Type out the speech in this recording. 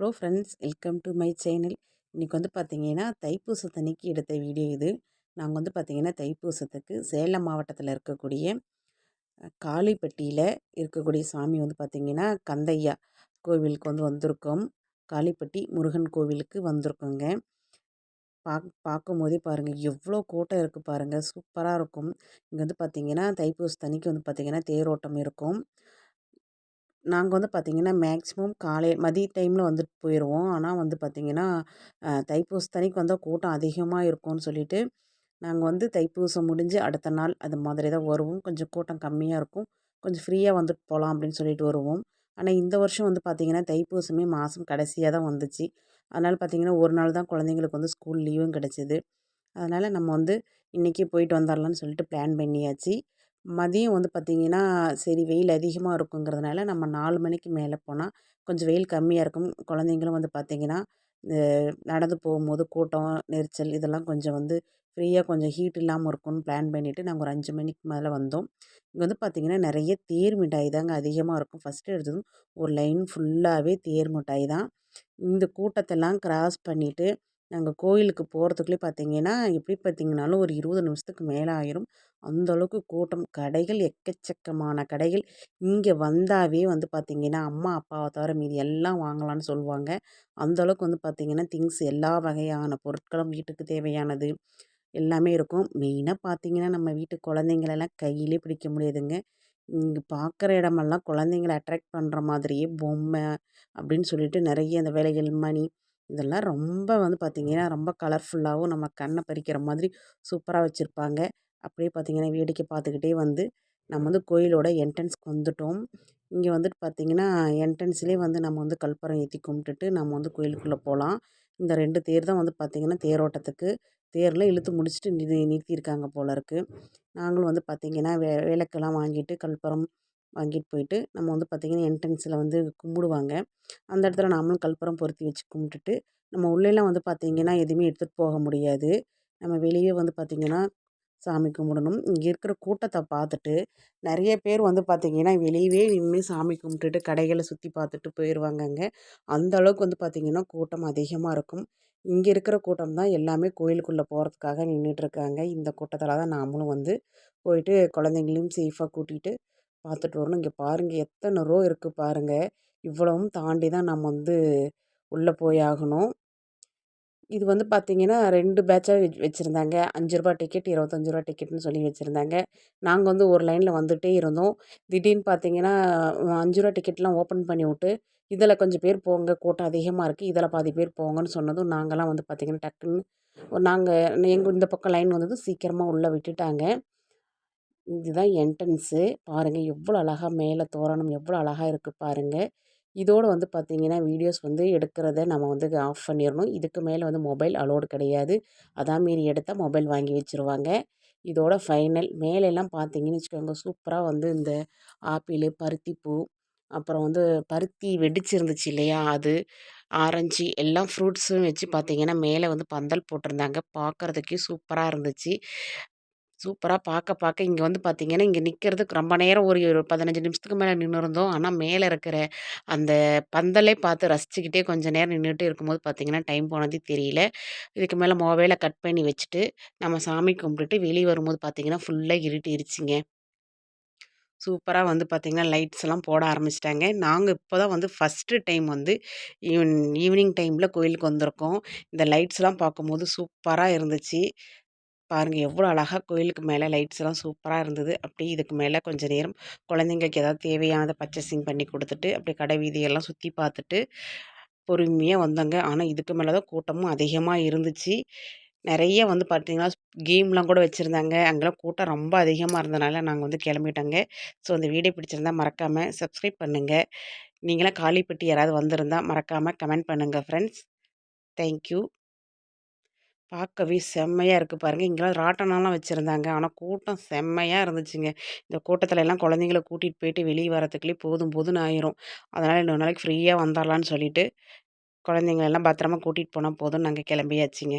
Hello friends welcome to my channel. இன்றைக்கி வந்து பார்த்திங்கன்னா தைப்பூசத்தன்னைக்கு எடுத்த வீடியோ இது. நாங்கள் வந்து பார்த்திங்கன்னா தைப்பூசத்துக்கு சேலம் மாவட்டத்தில் இருக்கக்கூடிய காளிப்பட்டியில் இருக்கக்கூடிய சாமி வந்து பார்த்திங்கன்னா கந்தையா கோவிலுக்கு வந்து வந்திருக்கோம். காளிப்பட்டி முருகன் கோவிலுக்கு வந்திருக்கோங்க. பாக் பார்க்கும்போதே பாருங்கள் எவ்வளோ கூட்டம் இருக்குது பாருங்கள் சூப்பராக இருக்கும். இங்கே வந்து பார்த்திங்கன்னா தைப்பூசத்தன்னைக்கு வந்து பார்த்திங்கன்னா தேரோட்டம் இருக்கும். நாங்கள் வந்து பார்த்திங்கன்னா மேக்ஸிமம் காலை மதிய டைமில் வந்துட்டு போயிடுவோம் ஆனால் வந்து பார்த்திங்கன்னா தைப்பூசத்தன்னைக்கு வந்தால் கூட்டம் அதிகமாக இருக்கும்னு சொல்லிட்டு நாங்கள் வந்து தைப்பூசம் முடிஞ்சு அடுத்த நாள் அது மாதிரி தான் வருவோம். கொஞ்சம் கூட்டம் கம்மியாக இருக்கும். கொஞ்சம் ஃப்ரீயாக வந்துட்டு போகலாம் அப்படின்னு சொல்லிட்டு வருவோம். ஆனால் இந்த வருஷம் வந்து பார்த்திங்கன்னா தைப்பூசமே மாதம் கடைசியாக தான் வந்துச்சு. அதனால் பார்த்திங்கன்னா ஒரு நாள் தான் குழந்தைங்களுக்கு வந்து ஸ்கூல் லீவும் கிடச்சிது. அதனால் நம்ம வந்து இன்றைக்கி போயிட்டு வந்துடலான்னு சொல்லிட்டு பிளான் பண்ணியாச்சு. மதியம் வந்து பார்த்திங்கன்னா சரி வெயில் அதிகமாக இருக்குங்கிறதுனால நம்ம நாலு மணிக்கு மேலே போனால் கொஞ்சம் வெயில் கம்மியாக இருக்கும். குழந்தைங்களும் வந்து பார்த்திங்கன்னா இந்த நடந்து போகும்போது கூட்டம் நெரிச்சல் இதெல்லாம் கொஞ்சம் வந்து ஃப்ரீயாக கொஞ்சம் ஹீட் இல்லாமல் இருக்கும்னு பிளான் பண்ணிவிட்டு நாங்கள் ஒரு அஞ்சு மணிக்கு மேலே வந்தோம். இங்கே வந்து பார்த்திங்கன்னா நிறைய தேர் மிட்டாய் தாங்க அதிகமாக இருக்கும். ஃபஸ்ட்டு எடுத்ததும் ஒரு லைன் ஃபுல்லாகவே தேர் மிட்டாய் தான். இந்த கூட்டத்தெல்லாம் கிராஸ் பண்ணிவிட்டு நாங்கள் கோயிலுக்கு போகிறதுக்குள்ளே பார்த்தீங்கன்னா எப்படி பார்த்தீங்கனாலும் ஒரு இருபது நிமிஷத்துக்கு மேலே ஆயிரும். அந்தளவுக்கு கூட்டம். கடைகள் எக்கச்சக்கமான கடைகள். இங்கே வந்தாவே வந்து பார்த்திங்கன்னா அம்மா அப்பாவை தவிர மீதி எல்லாம் வாங்கலாம்னு சொல்லுவாங்க. அந்தளவுக்கு வந்து பார்த்திங்கன்னா திங்ஸ் எல்லா வகையான பொருட்களும் வீட்டுக்கு தேவையானது எல்லாமே இருக்கும். மெயினாக பார்த்திங்கன்னா நம்ம வீட்டு குழந்தைங்களெல்லாம் கையிலே பிடிக்க முடியாதுங்க. இங்கே பார்க்குற இடமெல்லாம் குழந்தைங்கள அட்ராக்ட் பண்ணுற மாதிரியே பொம்மை அப்படின்னு சொல்லிட்டு நிறைய அந்த வேலைகள் மணி இதெல்லாம் ரொம்ப வந்து பார்த்திங்கன்னா ரொம்ப கலர்ஃபுல்லாகவும் நம்ம கண்ணை பறிக்கிற மாதிரி சூப்பராக வச்சுருப்பாங்க. அப்படியே பார்த்திங்கன்னா வேடிக்கை பார்த்துக்கிட்டே வந்து நம்ம வந்து கோயிலோட என்ட்ரன்ஸ்க்கு வந்துட்டோம். இங்கே வந்துட்டு பார்த்திங்கன்னா என்ட்ரன்ஸ்லேயே வந்து நம்ம வந்து கல்பரம் ஏற்றி கும்பிட்டுட்டு நம்ம வந்து கோயிலுக்குள்ளே போகலாம் இந்த ரெண்டு தேர் தான் வந்து பார்த்திங்கன்னா தேரோட்டத்துக்கு. தேரில் இழுத்து முடிச்சுட்டு நிறு நிறுத்தியிருக்காங்க போல இருக்குது நாங்களும் வந்து பார்த்திங்கன்னா வே விளக்கெல்லாம் வாங்கிட்டு கல்பரம் வாங்கிட்டு போயிட்டு நம்ம வந்து பார்த்திங்கன்னா என்ட்ரன்ஸில் வந்து கும்பிடுவாங்க. அந்த இடத்துல நாமளும் கற்பூரம் பொருத்தி வச்சு கும்பிட்டுட்டு நம்ம உள்ளேலாம் வந்து பார்த்திங்கன்னா எதுவுமே எடுத்துகிட்டு போக முடியாது. நம்ம வெளியே வந்து பார்த்திங்கன்னா சாமி கும்பிடணும். இங்கே இருக்கிற கூட்டத்தை பார்த்துட்டு நிறைய பேர் வந்து பார்த்திங்கன்னா வெளியவே நின்று சாமி கும்பிட்டுட்டு கடைகளை சுற்றி பார்த்துட்டு போயிடுவாங்கங்க அந்த அளவுக்கு வந்து பார்த்திங்கன்னா கூட்டம் அதிகமாக இருக்கும். இங்கே இருக்கிற கூட்டம் தான் எல்லாமே கோயிலுக்குள்ளே போகிறதுக்காக நின்றுட்டுருக்காங்க இந்த கூட்டத்தில் தான் நாமளும் வந்து போயிட்டு குழந்தைங்களையும் சேஃபாக கூட்டிகிட்டு பார்த்துட்டு வரணும். இங்கே பாருங்கள் எத்தனை ரோ இருக்குது பாருங்கள் இவ்வளவும் தாண்டி தான் நம்ம வந்து உள்ளே போய் ஆகணும். இது வந்து பார்த்திங்கன்னா ரெண்டு பேட்சாக வெச் வச்சுருந்தாங்க. அஞ்சு ரூபா டிக்கெட் இருபத்தஞ்சி ரூபா டிக்கெட்னு சொல்லி வச்சுருந்தாங்க. நாங்கள் வந்து ஒரு லைனில் வந்துகிட்டே இருந்தோம். திடீர்னு பார்த்திங்கன்னா அஞ்சு ரூபா டிக்கெட்லாம் ஓப்பன் பண்ணி விட்டு இதில் கொஞ்சம் பேர் போங்க கூட்டம் அதிகமாக இருக்குது இதில் பாதி பேர் போங்கன்னு சொன்னதும் நாங்களாம் வந்து பார்த்திங்கன்னா டக்குன்னு நாங்கள் எங்கள் இந்த பக்கம் லைன் வந்ததும் சீக்கிரமாக உள்ளே விட்டுட்டாங்க. இதுதான் என்ட்ரன்ஸு பாருங்கள் எவ்வளோ அழகாக மேலே தோரணம் எவ்வளோ அழகாக இருக்குது பாருங்கள் இதோடு வந்து பார்த்திங்கன்னா வீடியோஸ் வந்து எடுக்கிறத நம்ம வந்து ஆஃப் பண்ணிடணும் இதுக்கு மேலே வந்து மொபைல் அலோடு கிடையாது. அதான் மீறி எடுத்தால் மொபைல் வாங்கி வச்சுருவாங்க. இதோட ஃபைனல் மேலெல்லாம் பார்த்தீங்கன்னு வச்சுக்கோங்க சூப்பராக வந்து இந்த ஆப்பிள் பருத்திப்பூ அப்புறம் வந்து பருத்தி வெடிச்சிருந்துச்சு இல்லையா அது ஆரஞ்சு எல்லாம் ஃப்ரூட்ஸும் வச்சு பார்த்திங்கன்னா மேலே வந்து பந்தல் போட்டிருந்தாங்க. பார்க்குறதுக்கே சூப்பராக இருந்துச்சு. சூப்பராக பார்க்க பார்க்க இங்கே வந்து பார்த்திங்கன்னா இங்கே நிற்கிறதுக்கு ரொம்ப நேரம் ஒரு ஒரு பதினஞ்சு நிமிஷத்துக்கு மேலே நின்று இருந்தோம் ஆனால் மேலே இருக்கிற அந்த பந்தலே பார்த்து ரசிச்சுக்கிட்டே கொஞ்சம் நேரம் நின்றுட்டு இருக்கும்போது பார்த்திங்கன்னா டைம் போனதே தெரியல. இதுக்கு மேலே மொபைலை கட் பண்ணி வச்சுட்டு நம்ம சாமி கும்பிட்டுட்டு வெளியே வரும்போது பார்த்திங்கன்னா ஃபுல்லாக இருட்டிருச்சுங்க சூப்பராக வந்து பார்த்திங்கன்னா லைட்ஸ்லாம் போட ஆரம்பிச்சிட்டாங்க. நாங்கள் இப்போ தான் வந்து ஃபஸ்ட்டு டைம் வந்து ஈவன் ஈவினிங் டைமில் கோயிலுக்கு வந்திருக்கோம். இந்த லைட்ஸ்லாம் பார்க்கும்போது சூப்பராக இருந்துச்சு. பாருங்கள் எவ்வளோ அழகாக கோயிலுக்கு மேலே லைட்ஸ்லாம் சூப்பராக இருந்தது. அப்படியே இதுக்கு மேலே கொஞ்சம் நேரம் குழந்தைங்களுக்கு ஏதாவது தேவையானதை பர்ச்சேசிங் பண்ணி கொடுத்துட்டு அப்படியே கடை வீதியெல்லாம் சுற்றி பார்த்துட்டு பொறுமையாக வந்தோங்க. ஆனால் இதுக்கு மேலே தான் கூட்டமும் அதிகமாக இருந்துச்சு. நிறைய வந்து பார்த்திங்கன்னா கேம்லாம் கூட வச்சுருந்தாங்க. அங்கெல்லாம் கூட்டம் ரொம்ப அதிகமாக இருந்தனால நாங்கள் வந்து கிளம்பிட்டோங்க. ஸோ அந்த வீடியோ பிடிச்சிருந்தால் மறக்காமல் சப்ஸ்கிரைப் பண்ணுங்கள் நீங்களாம் காலிப்பட்டி யாராவது வந்திருந்தால் மறக்காமல் கமெண்ட் பண்ணுங்கள் ஃப்ரெண்ட்ஸ். தேங்க்யூ. பார்க்கவே செம்மையாக இருக்குது பாருங்கள் இங்கெல்லாம் ராட்டனம்லாம் வச்சுருந்தாங்க. ஆனால் கூட்டம் செம்மையாக இருந்துச்சுங்க. இந்த கூட்டத்தில் எல்லாம் குழந்தைங்கள கூட்டிகிட்டு போயிட்டு வெளியே வரத்துக்குள்ளே போதும் போதும்னு ஆயிரும். அதனால் இன்னொரு நாளைக்கு ஃப்ரீயாக வந்துடலான்னு சொல்லிட்டு குழந்தைங்களெல்லாம் பத்திரமா கூட்டிகிட்டு போனால் போதும் நாங்கள் கிளம்பியாச்சுங்க.